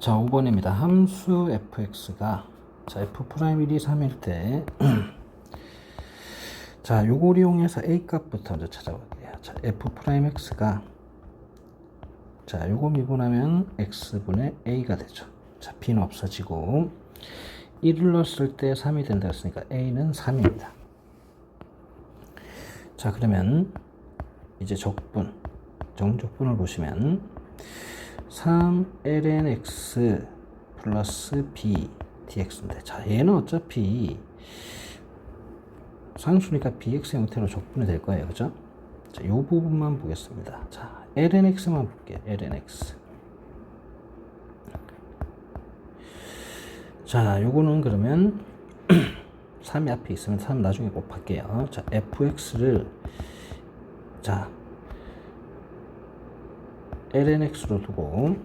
자, 5번입니다. 함수 fx가 자, f 프라임 1, 2, 3일 때 자, 요걸 이용해서 a 값부터 먼저 찾아볼게요. 자, f 프라임 x가 자, 요거 미분하면 x분의 a가 되죠. 자, b는 없어지고 1을 넣었을 때 3이 된다 했으니까 a는 3입니다. 자, 그러면 이제 적분, 정적분을 보시면 3ln x 플러스 b dx인데 자 얘는 어차피 상수니까 bx 형태로 적분이 될 거예요. 그죠? 자, 요 부분만 보겠습니다. 자 ln x만 볼게요. ln x. 자 요거는 그러면 3이 앞에 있으면 3 나중에 곱할게요. 자 fx를 자 lnx로 두고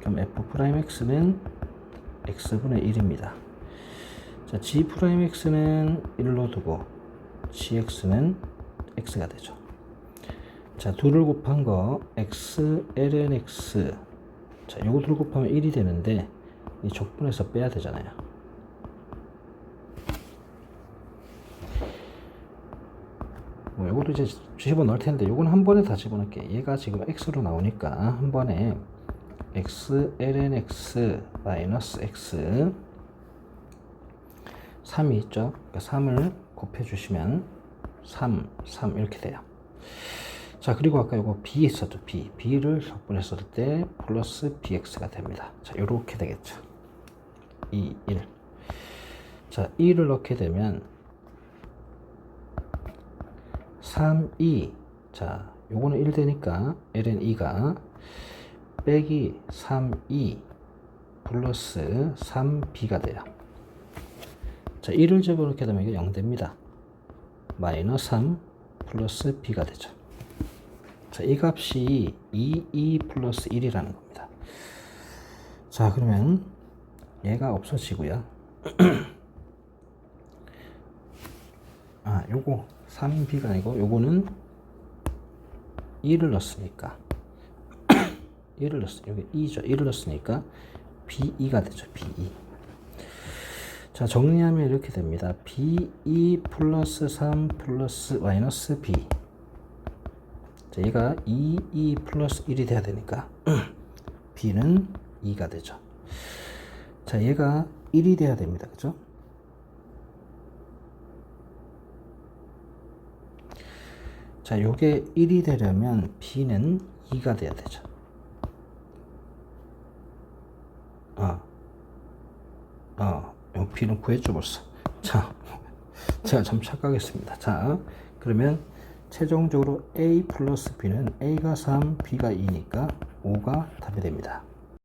그럼 f 프라임 x는 x분의 1입니다. 자, g 프라임 x는 1로 두고 gx는 x가 되죠. 자, 둘을 곱한 거 x ln x 자, 요거 둘 곱하면 1이 되는데 이 적분해서 빼야 되잖아요. 뭐 요것도 이제 집어 넣을 텐데 요건 한 번에 다 집어넣을게. 얘가 지금 x로 나오니까 한 번에 x ln x 마이너스 x 3이 있죠? 그러니까 3을 곱해 주시면 3 3 이렇게 돼요. 자 그리고 아까 요거 b 있었죠? b. b를 적분했을 때 플러스 bx가 됩니다. 자 요렇게 되겠죠. 2 1자 2를 넣게 되면 3, 2. 자, 요거는 1 되니까 ln 2가 빼기 3, 2 플러스 3b가 돼요. 자, 1을 집어넣게 되면 이게 0 됩니다. 마이너스 3 플러스 b가 되죠. 자, 이 값이 2, 2 플러스 1이라는 겁니다. 자, 그러면 얘가 없어지고요. 아, 요거 3b가 아니고 요거는 1을 넣었으니까. 1을 넣었어 여기 2죠. 1을 넣었으니까 b2가 되죠. b2 자 정리하면 이렇게 됩니다. b2 플러스 3 플러스 마이너스 b 자 얘가 2, 2 플러스 1이 돼야 되니까 b는 2가 되죠. 자 얘가 1이 돼야 됩니다. 그죠 자, 요게 1이 되려면 b는 2가 돼야 되죠. 아, 아, 요 b는 구했죠 벌써. 자, 제가 좀 착각했습니다. 자, 그러면 최종적으로 a 플러스 b는 a가 3, b가 2니까 5가 답이 됩니다.